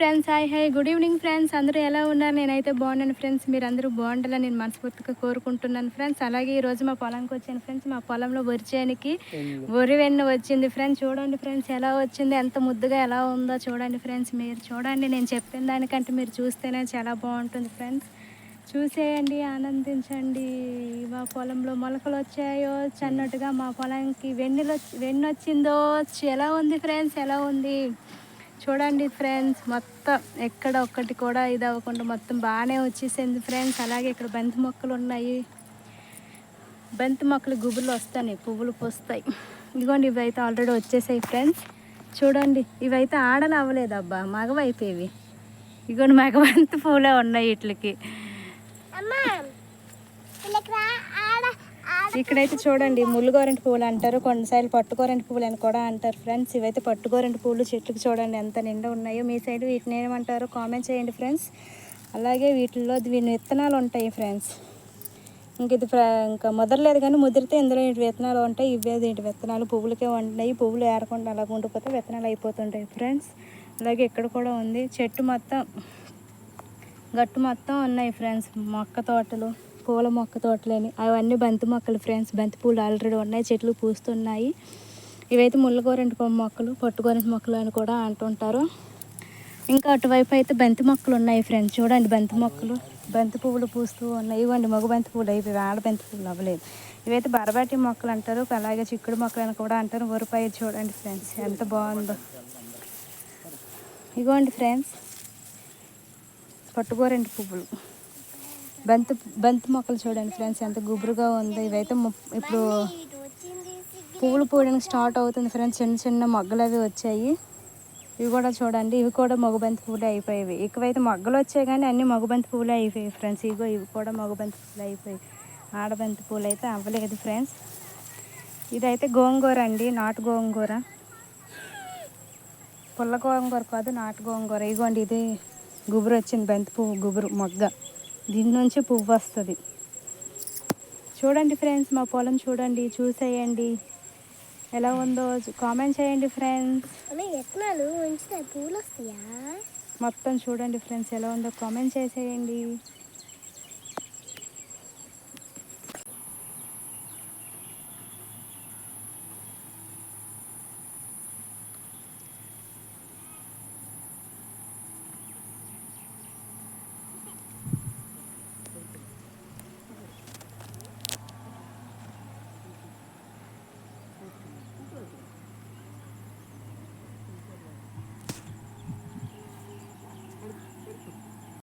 Friends hi hi. Good evening friends. అందరూ ఎలా ఉన్నారు? నేనైతే బాగున్నాను ఫ్రెండ్స్. మీరు అందరూ బాగుండాలని నేను మనస్ఫూర్తిగా కోరుకుంటున్నాను ఫ్రెండ్స్. అలాగే ఈ రోజు మా పొలంకి వచ్చాను ఫ్రెండ్స్. మా పొలంలో వరి చేయడానికి వరి వెన్ను వచ్చింది ఫ్రెండ్స్. చూడండి ఫ్రెండ్స్ ఎలా వచ్చింది? ఎంత ముద్దుగా ఎలా ఉందో చూడండి ఫ్రెండ్స్. మీరు చూడండి నేను చెప్పిన దానికంటే మీరు చూస్తేనే చాలా బాగుంటుంది ఫ్రెండ్స్. చూసేయండి ఆనందించండి. మా పొలంలో మొలకలు వచ్చాయో అన్నట్టుగా మా పొలానికి వెన్నెలు వెన్ను వచ్చిందో ఎలా ఉంది ఫ్రెండ్స్? ఎలా ఉంది? చూడండి ఫ్రెండ్స్ మొత్తం ఎక్కడ ఒక్కటి కూడా ఇది అవ్వకుండా మొత్తం బాగానే వచ్చేసింది ఫ్రెండ్స్. అలాగే ఇక్కడ బంతి మొక్కలు ఉన్నాయి. బంతి మొక్కలు గుబులు వస్తాయి పువ్వులు పూస్తాయి. ఇదిగోండి ఇవైతే ఆల్రెడీ వచ్చేసాయి ఫ్రెండ్స్. చూడండి ఇవైతే ఆడలు అవ్వలేదు అబ్బా మగవైపోయేవి. ఇదిగోండి మగబంతి పూలే ఉన్నాయి వీటికి. ఇక్కడైతే చూడండి ముళ్ళుగోరెంటి పువ్వులు అంటారు కొన్నిసార్లు పట్టుకోరెంటి పువ్వులు అని కూడా అంటారు ఫ్రెండ్స్. ఇవైతే పట్టుకోరెంటి పువ్వులు చెట్లకు చూడండి ఎంత నిండా ఉన్నాయో. మీ సైడ్ వీటిని ఏమంటారు కామెంట్ చేయండి ఫ్రెండ్స్. అలాగే వీటిల్లో వీటి విత్తనాలు ఉంటాయి ఫ్రెండ్స్. ఇంక ఇది ఇంకా ముదరలేదు కానీ ముదిరితే ఇందులో ఇటు విత్తనాలు ఉంటాయి ఇవే దీంటి విత్తనాలు పువ్వులకే ఉంటాయి పువ్వులు ఏరకుండా అలా ఉండిపోతే విత్తనాలు అయిపోతుంటాయి ఫ్రెండ్స్. అలాగే ఇక్కడ కూడా ఉంది చెట్టు మొత్తం గట్టు మొత్తం ఉన్నాయి ఫ్రెండ్స్ మొక్క తోటలు. పూల మొక్క తోటలని అవన్నీ బంతి మొక్కలు ఫ్రెండ్స్ బంతి పూలు ఆల్రెడీ ఉన్నాయి చెట్లు పూస్తున్నాయి. ఇవైతే ముళ్ళగోరెంటి పొమ్మ మొక్కలు పట్టుగోరెంటి మొక్కలు అని కూడా అంటుంటారు. ఇంకా అటువైపు అయితే బంతి మొక్కలు ఉన్నాయి ఫ్రెండ్స్ చూడండి బంతి మొక్కలు బంతి పువ్వులు పూస్తూ ఉన్నాయి. ఇవ్వండి మగ బంతి పువ్వులు అయిపోయి ఆడ బంతి పువ్వులు అవ్వలేదు. ఇవైతే బరబాటి మొక్కలు అంటారు అలాగే చిక్కుడు మొక్కలు అని కూడా అంటారు. ఊరిపై చూడండి ఫ్రెండ్స్ ఎంత బాగుందో. ఇగోండి ఫ్రెండ్స్ పట్టుకోరండి పువ్వులు. బంతి బంతి మొక్కలు చూడండి ఫ్రెండ్స్ ఎంత గుబురుగా ఉంది. ఇవైతే ఇప్పుడు పువ్వులు పూయడానికి స్టార్ట్ అవుతుంది ఫ్రెండ్స్. చిన్న చిన్న మొగ్గలు అవి వచ్చాయి. ఇవి కూడా చూడండి ఇవి కూడా మగుబంతి పువ్వులు అయిపోయాయి ఇకవైతే మొగ్గలు వచ్చాయి కానీ అన్ని మగుబంతి పువ్వులు అయిపోయాయి ఫ్రెండ్స్. ఇగో ఇవి కూడా మగుబంతి పువ్వులు అయిపోయాయి ఆడబంతి పువ్వులు అయితే అవ్వలేదు ఫ్రెండ్స్. ఇదైతే గోంగూర అండి నాటు గోంగూర. పుల్ల గోంగూర కాదు నాటు గోంగూర. ఇగోండి ఇది గుబురు వచ్చింది బంతి పువ్వు గుబురు మొగ్గ. దీని నుంచి పువ్వు వస్తుంది. చూడండి ఫ్రెండ్స్ మా పొలం చూడండి చూసేయండి. ఎలా ఉందో కామెంట్ చేయండి ఫ్రెండ్స్. ఉంచితే పూలు వస్తాయా మొత్తం చూడండి ఫ్రెండ్స్ ఎలా ఉందో కామెంట్ చేసేయండి.